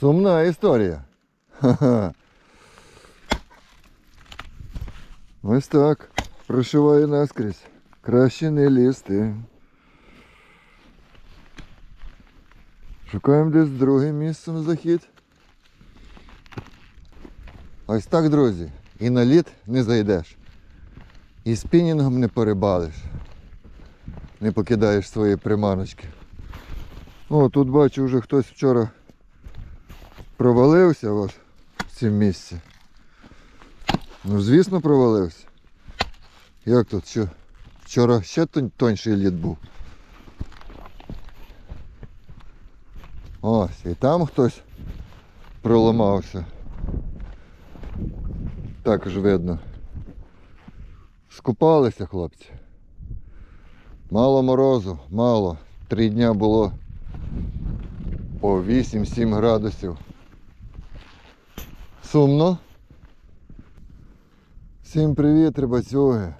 Сумна історія. Ось так. Прошиває наскрізь. Краще не лізти. Шукаємо десь другим місцем захід. Ось так, друзі. І на лід не зайдеш. І спінінгом не порибалиш. Не покидаєш свої приманочки. О, тут бачу, вже хтось вчора провалився ось в цьому місці. Ну, звісно, провалився. Як тут? Що? Вчора ще тон- тонший лід був. Ось, і там хтось проламався. Також видно. Скупалися хлопці. Мало морозу, мало. Три дня було по 8-7 градусів. Сумно. Всім привіт, рибацюги.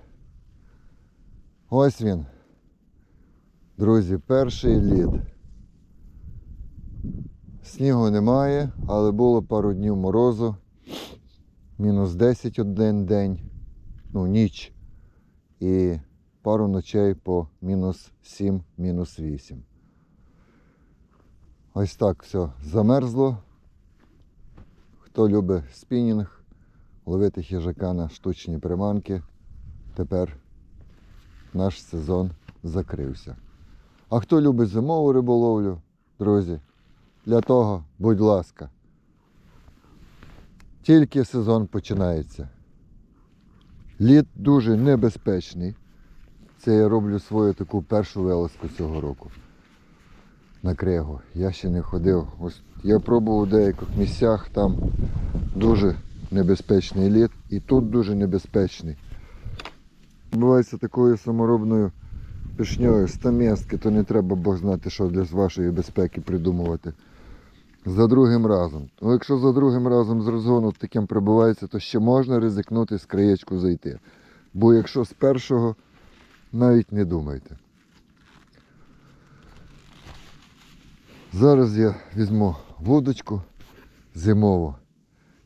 Ось він. Друзі, перший лід. Снігу немає, але було пару днів морозу. Мінус 10 один день, ну ніч. І пару ночей по мінус 7, мінус 8. Ось так все замерзло. Хто любить спінінг, ловити хижака на штучні приманки, тепер наш сезон закрився. А хто любить зимову риболовлю, друзі, для того, будь ласка, тільки сезон починається. Лід дуже небезпечний. Це я роблю свою таку першу вилазку цього року на кригу. Я ще не ходив. Ось я пробував у деяких місцях, там дуже небезпечний лід і тут дуже небезпечний. Бувається такою саморобною пішньою стамески, то не треба Бог знати, що для вашої безпеки придумувати. За другим разом. Ну, якщо за другим разом з розгону таким прибувається, то ще можна ризикнути з краєчку зайти. Бо якщо з першого, навіть не думайте. Зараз я візьму вудочку зимову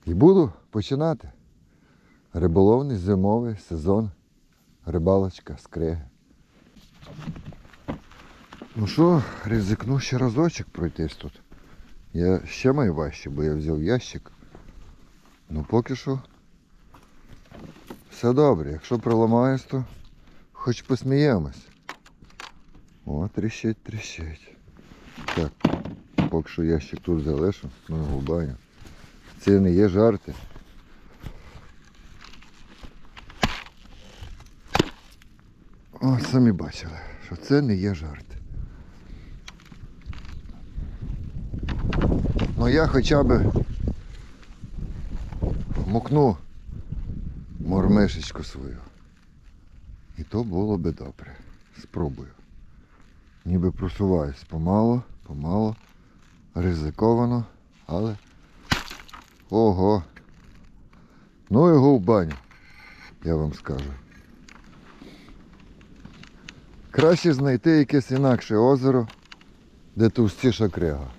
і буду починати. Риболовний зимовий сезон. Рибалочка з криги. Ну що, ризикну ще разочок пройтись тут. Я ще маю важче, бо я взяв ящик. Ну поки що все добре. Якщо проламаюсь, то хоч посміємось. О, тріщить, тріщить. Так, поки що ящик тут залишу, ну в баню. Це не є жарти. О, самі бачили, що це не є жарти. Ну я хоча б мукну мормишечку свою. І то було би добре. Спробую. Ніби просуваюсь помало, помало, ризиковано, але ого. Ну його в баню, я вам скажу. Краще знайти якесь інакше озеро, де товстіша крига.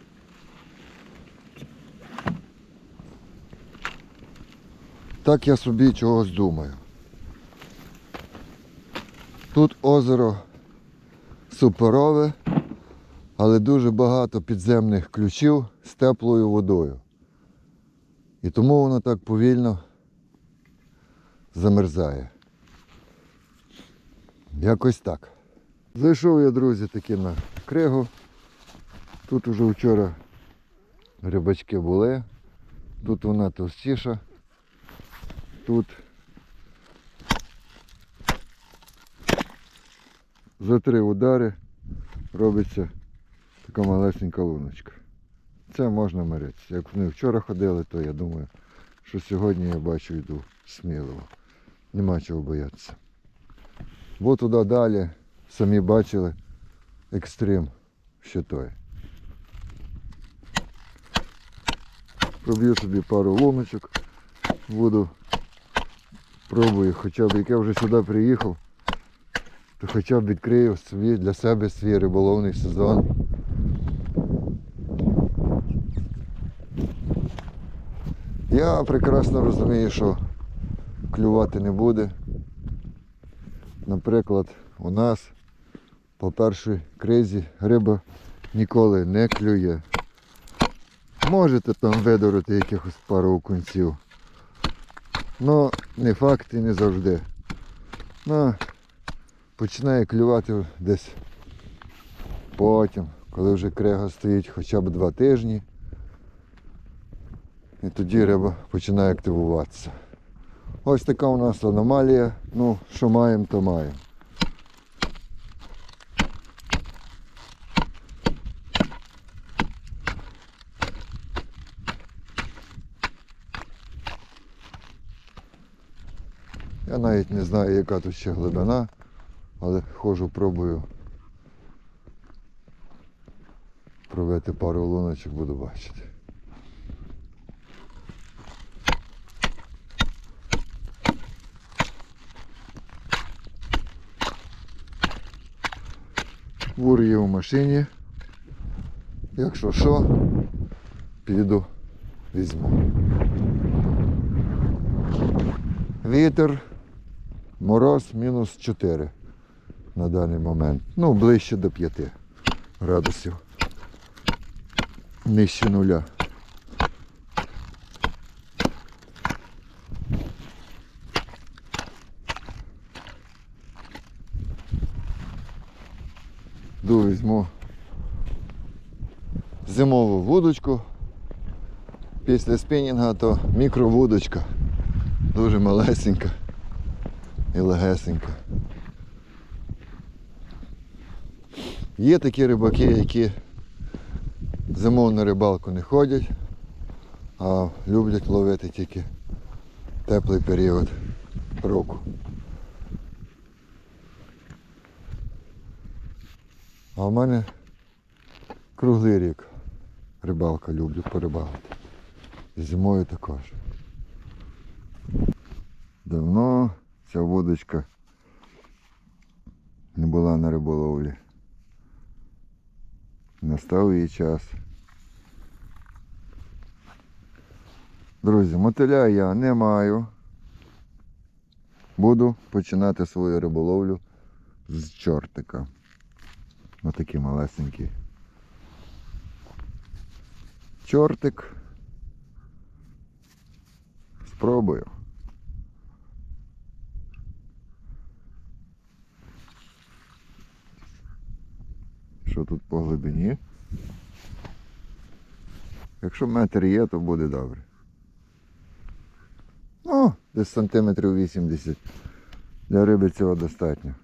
Так я собі чогось думаю. Тут озеро суперове, але дуже багато підземних ключів з теплою водою. І тому воно так повільно замерзає. Якось так. Зайшов я, друзі, таки на кригу. Тут уже вчора рибачки були. Тут вона товстіша. Тут за три удари робиться така малесенька луночка. Це можна миритися. Як вони вчора ходили, то я думаю, що сьогодні я бачу йду сміливо. Нема чого боятися. Бо туди далі, самі бачили, екстрим ще той. Проб'ю собі пару луночок, буду пробую, хоча б як я вже сюди приїхав, то хоча б відкрию свій, для себе свій риболовний сезон. Я прекрасно розумію, що клювати не буде. Наприклад, у нас по першій кризі риба ніколи не клює. Можете там видорити якихось пару окунців. Ну, не факт і не завжди. Ну, починає клювати десь потім, коли вже крига стоїть хоча б два тижні. І тоді риба починає активуватися. Ось така у нас аномалія. Ну, що маємо, то маємо. Я навіть не знаю, яка тут ще глибина, але ходжу, пробую провести пару луночок, буду бачити. Вур є в машині. Якщо що, піду візьму. Вітер, мороз мінус 4 на даний момент. Ну, ближче до 5 градусів. Нижче нуля. Ду візьму зимову вудочку. Після спінінга то мікровудочка. Дуже малесенька і легесенька. Є такі рибаки, які зимов на рибалку не ходять, а люблять ловити тільки теплий період року. А в мене круглий рік рибалка люблю порибалити. Зимою також. Давно ця вудочка не була на риболовлі. Настав її час. Друзі, мотиля я не маю. Буду починати свою риболовлю з чортика. Отакий малесенький. Чортик. Спробую. Що тут по глибині? Якщо метр є, то буде добре. Ну, десь сантиметрів 80. Для риби цього достатньо.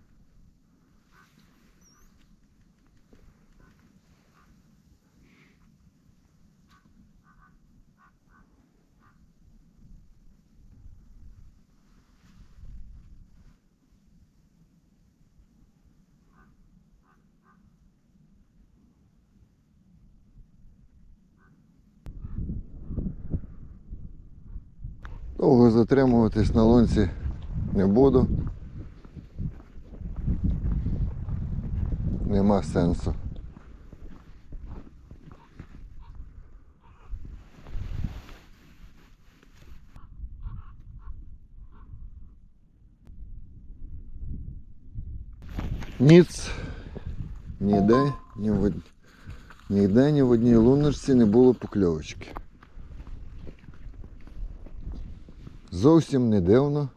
Довго затримуватись на лунці не буду. Нема сенсу. Ніц ніде, ні в, ніде, ні в одній луночці не було покльовочки. Зовсім не дивно.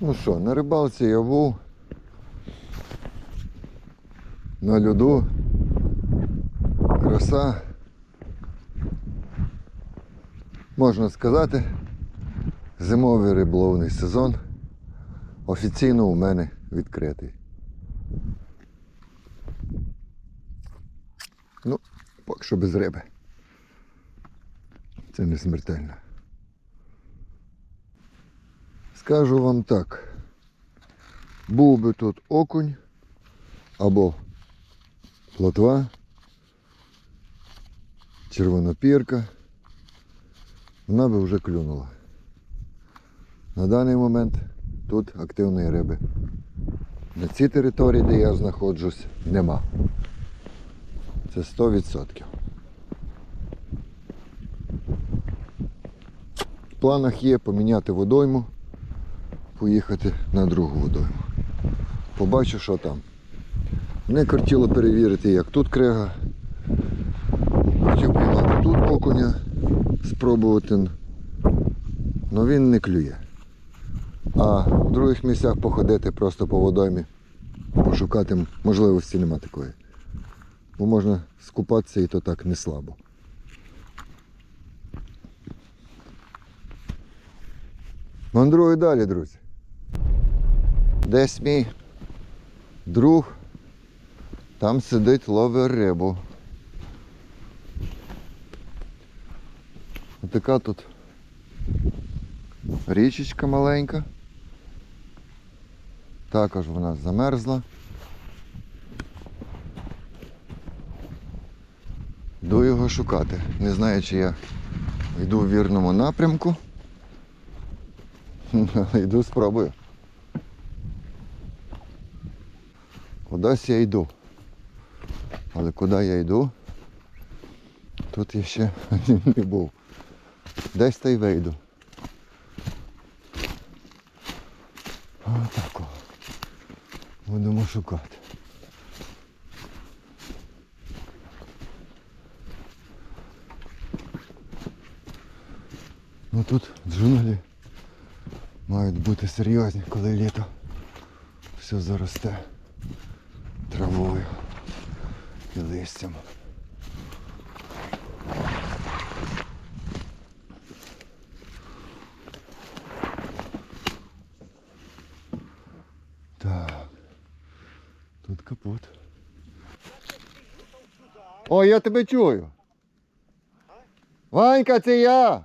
Ну що, на рибалці я був. На льоду. Краса. Можна сказати, зимовий риболовний сезон офіційно у мене відкритий. Ну, поки що без риби. Це не смертельно. Скажу вам так. Був би тут окунь або плотва, червонопірка, вона би вже клюнула. На даний момент тут активної риби. На цій території, де я знаходжусь, нема. Це 100%. В планах є поміняти водойму, поїхати на другу водойму. Побачу, що там. Не хотіло перевірити, як тут крига. Хотів піймати тут окуня, спробувати. але він не клює. А в других місцях походити просто по водоймі, пошукати можливості нема такої. Бо можна скупатися і то так не слабо. Мандрую далі, друзі. Десь мій друг там сидить, ловить рибу. Отака тут річечка маленька. Також вона замерзла. Йду його шукати. Не знаю, чи я йду в вірному напрямку. Йду спробую. Кудись я йду. Але куди я йду, тут я ще не був. Десь та й вийду. Отако. Будемо шукати. Ну тут джунглі мають бути серйозні, коли літо все заросте травою і листям. Так. Тут капот. О, я тебе чую. Ванька, це я.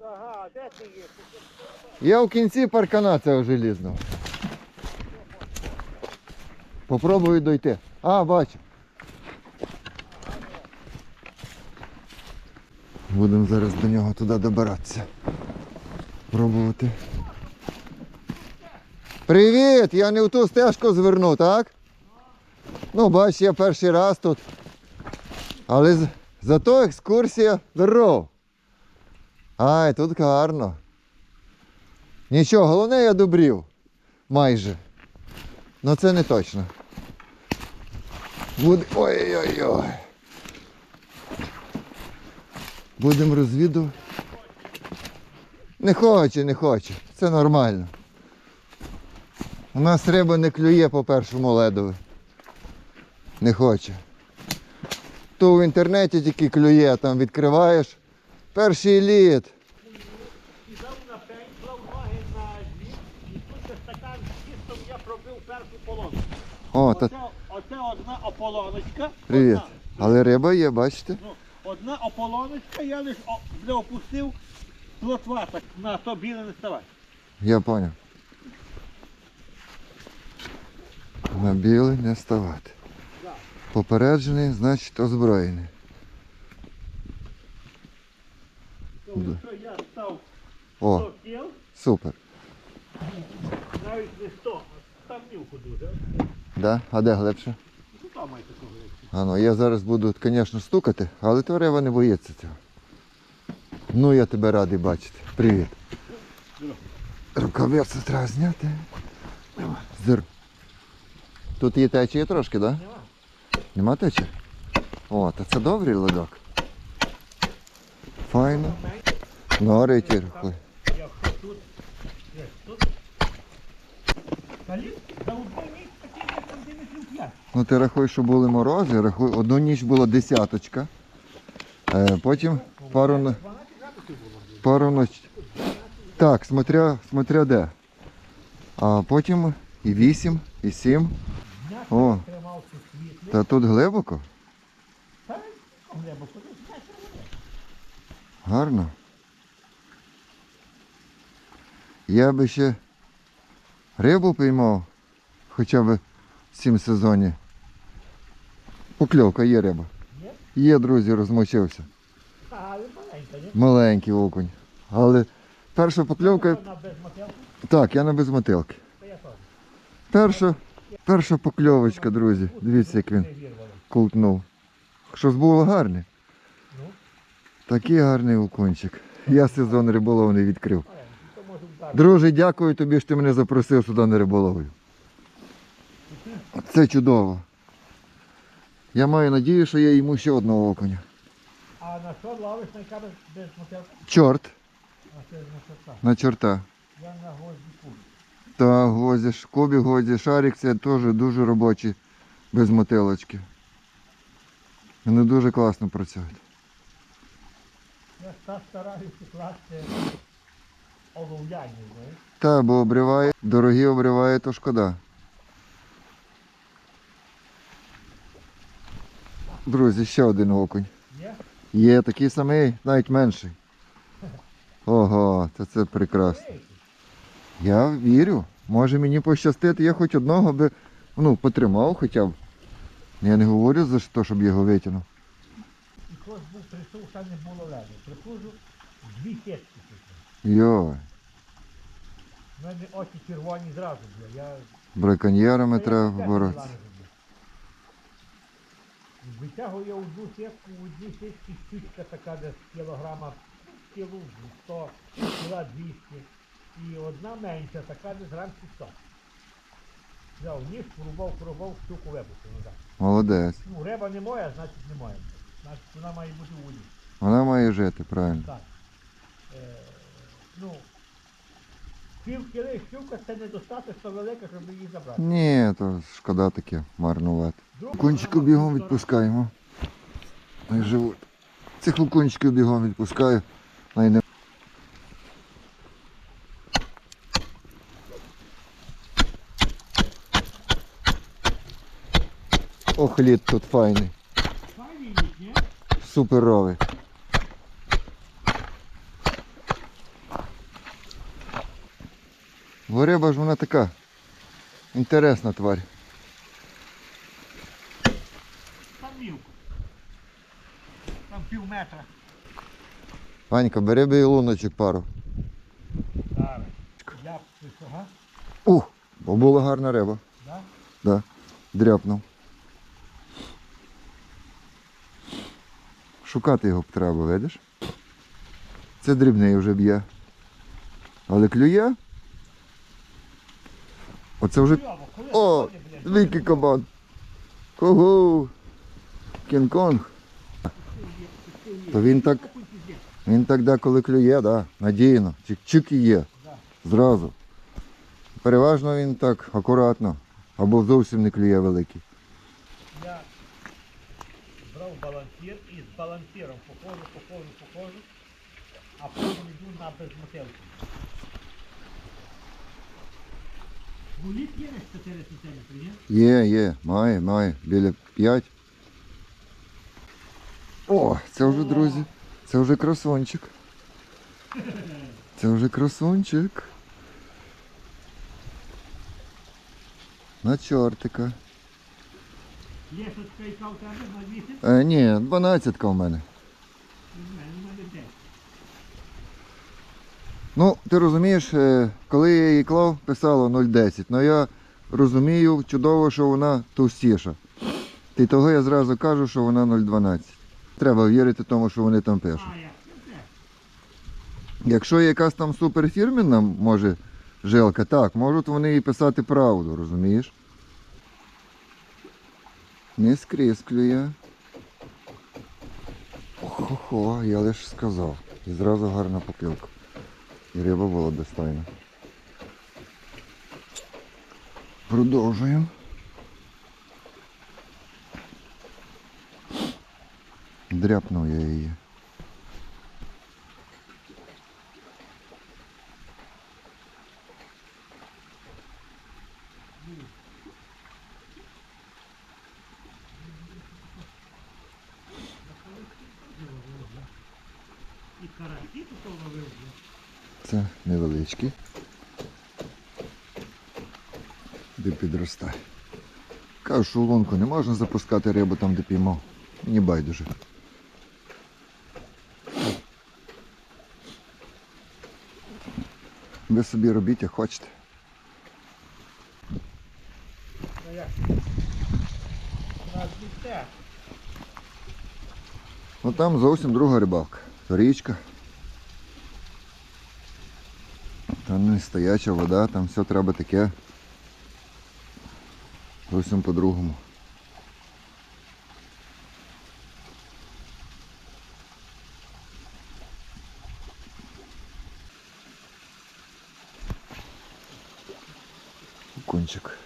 Ага, де ти є? Я в кінці паркана цього желізного. Попробую дойти. А, бачу. Будемо зараз до нього туди добиратися. Пробувати. Привіт! Я не в ту стежку зверну, так? Ну, бач, я перший раз тут. Але зато екскурсія здоров. Ай, тут гарно. Нічого, головне я добрів. Майже. Ну це не точно. Буде... Ой-ой-ой. Будемо розвідувати. Не хоче, не хоче. Це нормально. У нас риба не клює по першому ледові. Не хоче. То в інтернеті тільки клює, там відкриваєш. Перший лід. Сідав на пень, клав ноги на дві, і тут же стакан з тістом я пробив першу полонку. О, та Оце, оце одна ополоночка. привіт. Одна, Але риба є, бачите? ну, одна ополоночка, я лише о, опустив плотва так на то біле не ставай. Я понял. На білий не ставати. Да. Попереджений, значить озброєний. Тому що я став О, 100 кіл, супер. навіть не 100, а там мілку дуже. Да? А де глибше? Ну там має такого речі. А ну, я зараз буду, звісно, стукати, але то не боїться цього. Ну, я тебе радий бачити. Привіт. Рукавиці треба зняти. Зир. Тут є течія трошки, так? Да? Нема. Нема течі? О, та це добрий ледок. Файно. Нори ті рухли. Тут, тут. Каліт, за одне місце такий є сантиметрів 5. Ну ти рахуй, що були морози, рахуй, одну ніч була десяточка. Е, потім пару, но- 12 пару ноч. Так, смотря, смотря де. А потім і вісім, і сім. О, та тут глибоко. Глибоко. Гарно. Я би ще рибу піймав, хоча б в цім сезоні. Покльовка є риба. Є? Є, друзі, розмочився. Але маленька, ні? Маленький окунь. Але перша покльовка. Вона без мотелки, Так, я на безмотилки. то я теж. Перша, перша покльовочка, друзі. Дивіться, як він Не вірвала. ковтнув. Щось було гарне. Ну, Такий гарний окунчик. Я сезон риболовний відкрив. То може вдарити. Друже, дякую тобі, що ти мене запросив сюди на риболовлю. Це чудово. Я маю надію, що я йому ще одного окуня. А на що ловиш на яка без, без? Чорт А це на чорта. на чорта. Я на гвозді кулі. Та гвозді, кобі гвозді, шарик це теж дуже робочі, без мотилочки. Вони дуже класно працюють. Я та стараюся класти олов'яні, знаєш. Та, бо обриває, дорогі обриває, то шкода. Друзі, ще один окунь. Є? Є такий самий, навіть менший. Ого, та це прекрасно. Я вірю. Може мені пощастити, я хоч одного би ну, потримав хоча б. Я не говорю за те, щоб його витягнув. І хтось був прийшов, там не було леду. Приходжу, дві сітки тут. Йой, У мене очі червоні зразу були. Я браконьєрами треба боротися. Витягую я одну сітку, в одній сітці щучка така десь кілограма, кілу 100, кіла 200. І одна менша, така десь грам 100. Взяв ніж, порубав, порубав, щуку випустив назад. Молодець. Ну, риба не моя, значить не моя. Значить вона має бути у воді. Вона має жити, правильно. Так. Е, ну, пів кіли щука це недостатньо велика, щоб її забрати. Ні, то шкода таке марнувати. Друга Кончику сторона- бігом відпускаємо. Най живуть. Цих лукончиків бігом відпускаю. Най не... Ох, лід тут файний. Файний лід, ні? Суперовий. Бо риба ж вона така інтересна тварь. Там мілко. Там пів метра. Ванька, бери би і луночок пару. Зараз. Я ага, Ух, бо була гарна риба. да? Да. Дряпнув. Шукати його б треба, видиш? Це дрібний вже б'є. Але клює? Оце вже. О! заходить, кабан. Кого? Кінг-Конг. То він так, він так деколи клює, да, надійно. Чик-чик і є. Зразу. Переважно він так акуратно. Або зовсім не клює великий. Я брав балансір і з балансиром походжу, походжу, походжу, а потім йду на безмотелку. Гуліт є десь 4 сантиметри, ні? Є, є, має, має. Біля 5. О, це вже, друзі. Це вже красунчик. Це вже красунчик. На чортика. Лєшечка і кав тебе на 8, Е, ні, 12 в мене. у мене 10. Ну, ти розумієш, е, коли я її клав, писало 0,10. Ну я розумію чудово, що вона товстіша. І того я зразу кажу, що вона 0,12. Треба вірити тому, що вони там пишуть. Якщо якась там суперфірмінна, може, жилка, так, можуть вони і писати правду, розумієш? Не скрізь клює. Хо-хо, я лише сказав. І зразу гарна попілка. І риба була достойна. Продовжуємо. Дряпнув я її. І карасі тут ловив. блядь. Це невеличкий. Де підростає. Кажу, що лунку не можна запускати рибу там, де піймав. Мені байдуже. Ви собі робіть, як хочете. Ну там зовсім друга рибалка. Річка. не стояча вода, там все треба таке. Зовсім по-другому. Кончик.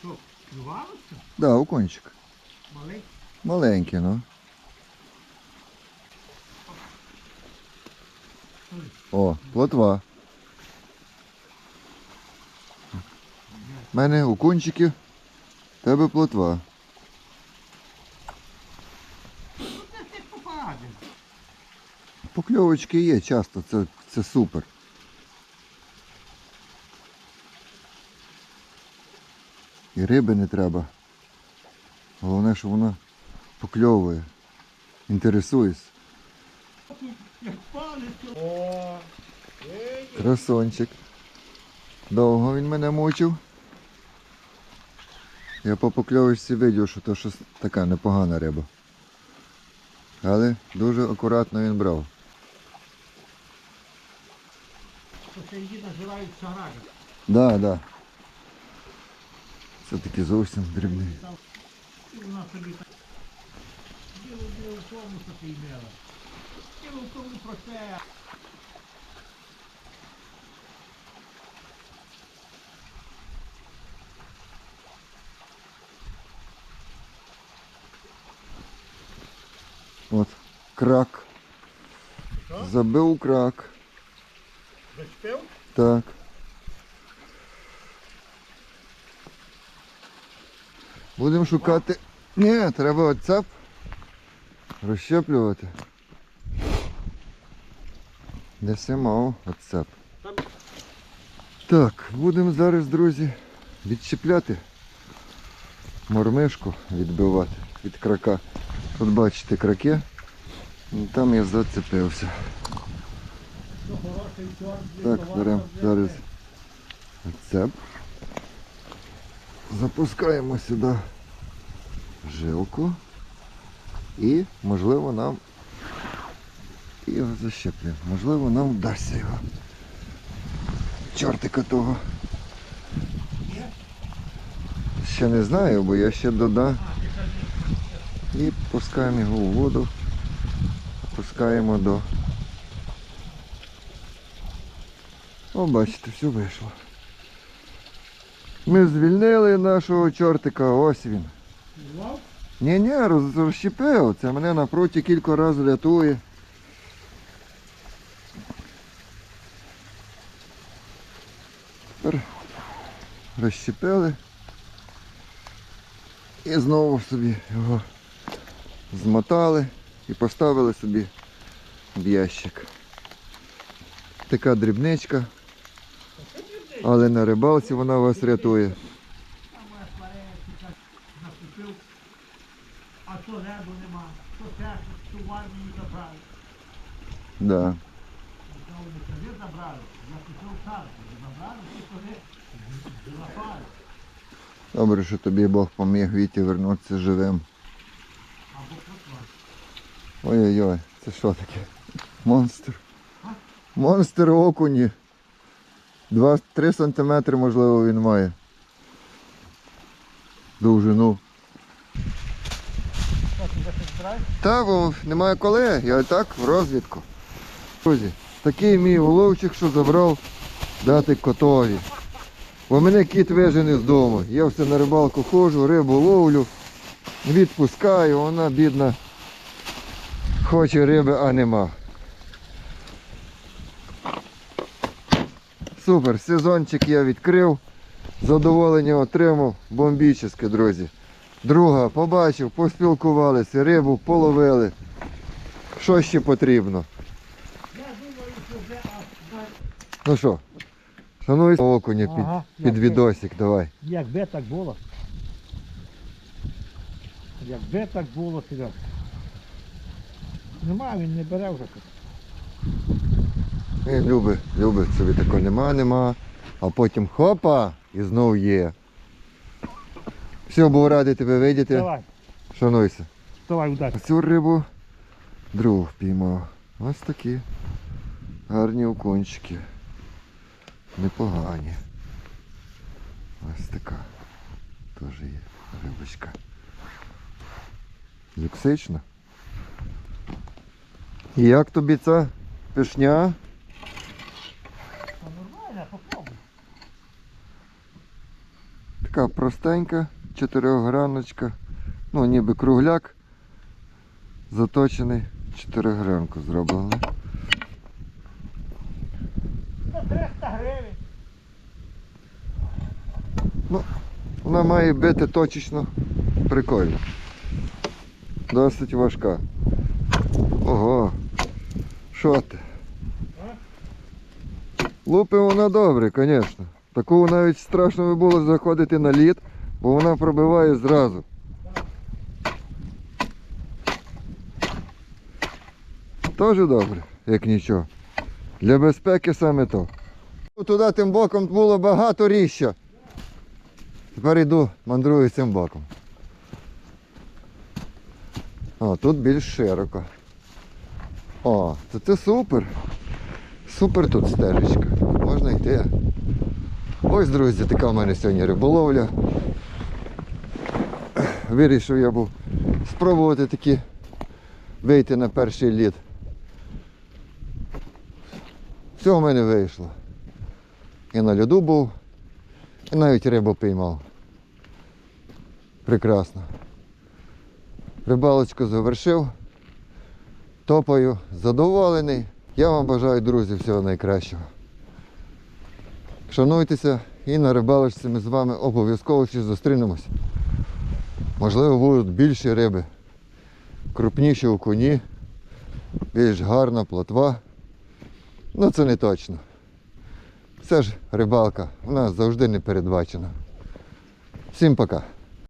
Що, клювалося? Да, окончик. Маленький? Маленький, ну. О, плотва. У мене окунчики, в тебе плотва. Покльовочки є часто, це, це супер. І риби не треба. Головне, що вона покльовує. Інтересується. Як палець. О, ей, Красончик. Довго він мене мучив. Я по покльовочці видів, що то щось така непогана риба. Але дуже акуратно він брав. це її називають шарага. Да, да. Це таки зовсім дрібний. Вона собі так. Діло в тому, що ти імела. Діло в тому про це. От, крак. Забив крак. Зачепив? Так. Будемо шукати. Ні, треба оцеп розщеплювати. Неси мав оцеп. Так, будемо зараз, друзі, відчіпляти мормишку, відбивати від крака. Тут бачите краки. Там я зацепився. Так, беремо зараз цеп. Запускаємо сюди жилку і можливо нам його защеплюємо. Можливо нам вдасться його. Чортика того. Ще не знаю, бо я ще додам. І пускаємо його у воду. Опускаємо до О, бачите, все вийшло. Ми звільнили нашого чортика, ось він. Вау. Ні, ні, розщепив. Це мене напроти кілька разів рятує. Тепер розщепили. І знову собі його змотали і поставили собі в ящик. Така дрібничка, але на рибалці вона вас рятує. А то небо нема, то те, що в армію забрали. Да. Не забрали, я пішов сам, забрали, ті. Добре, що тобі Бог поміг Віті вернутися живим. Ой-ой-ой, це що таке? Монстр. Монстр окуні. 2-3 сантиметри, можливо, він має. Довжину. Та, бо немає коли, я і так в розвідку. Друзі, такий мій головчик, що забрав дати котові. Бо мене кіт вижене з дому. Я все на рибалку ходжу, рибу ловлю, відпускаю, вона бідна. Хоче риби, а нема. Супер, сезончик я відкрив. Задоволення отримав. Бомбічне, друзі. Друга побачив, поспілкувалися, рибу половили. Що ще потрібно? Я думаю, що вже аж Ну що, шануй окуня під, Ага, під відосик, давай. Якби так було. Якби так було, Серег. Нема, він не бере вже тут. Він любить, любить собі такого нема, нема. А потім хопа і знов є. Все, був радий тебе видіти. Давай, Шануйся. давай, удачі. Цю рибу Другу впіймав. Ось такі гарні окунчики. Непогані. Ось така. Теж є рибочка. Люксична. І як тобі ця пишня? Ну, нормально, попробуй. Така простенька, чотирьохграночка. Ну, ніби кругляк. Заточений. Чотиригранку зроблений. За 300 гривень. Вона має бити точечно. Прикольно. Досить важка. Ого. Що ти? Лупи вона добре, звісно. Таку навіть страшно було заходити на лід, бо вона пробиває зразу. Теж добре, як нічого. Для безпеки саме то. Туди тим боком було багато ріща. Тепер йду, мандрую цим боком. О, тут більш широко. О, то це супер. Супер тут стежечка. Можна йти. Ось, друзі, така в мене сьогодні риболовля. Вирішив я був спробувати таки вийти на перший лід. Все в мене вийшло. І на льоду був, і навіть рибу піймав. Прекрасно. Рибалочку завершив. Топаю, задоволений. Я вам бажаю, друзі, всього найкращого. Шануйтеся і на рибалочці ми з вами обов'язково ще зустрінемось. Можливо, будуть більші риби, крупніші окуні, більш гарна плотва. Ну це не точно. Це ж рибалка, вона завжди не передбачена. Всім пока.